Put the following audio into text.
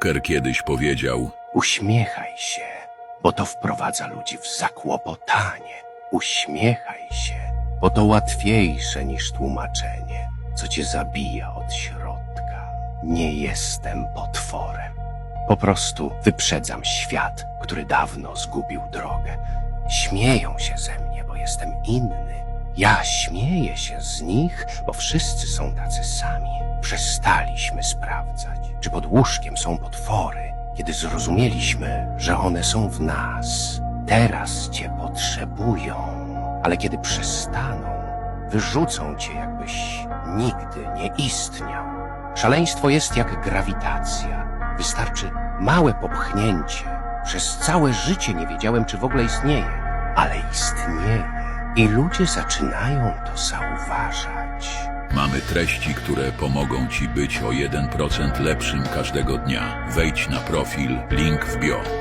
Joker kiedyś powiedział, Uśmiechaj się, bo to wprowadza ludzi w zakłopotanie. Uśmiechaj się, bo to łatwiejsze niż tłumaczenie, co cię zabija od środka. Nie jestem potworem. Po prostu wyprzedzam świat, który dawno zgubił drogę. Śmieją się ze mnie, bo jestem inny. Ja śmieję się z nich, bo wszyscy są tacy sami. Przestaliśmy sprawdzać, czy pod łóżkiem są potwory, kiedy zrozumieliśmy, że one są w nas. Teraz cię potrzebują, ale kiedy przestaną, wyrzucą cię, jakbyś nigdy nie istniał. Szaleństwo jest jak grawitacja. Wystarczy małe popchnięcie. Przez całe życie nie wiedziałem, czy w ogóle istnieje, ale istnieje. I ludzie zaczynają to zauważać. Mamy treści, które pomogą Ci być o 1% lepszym każdego dnia. Wejdź na profil, link w bio.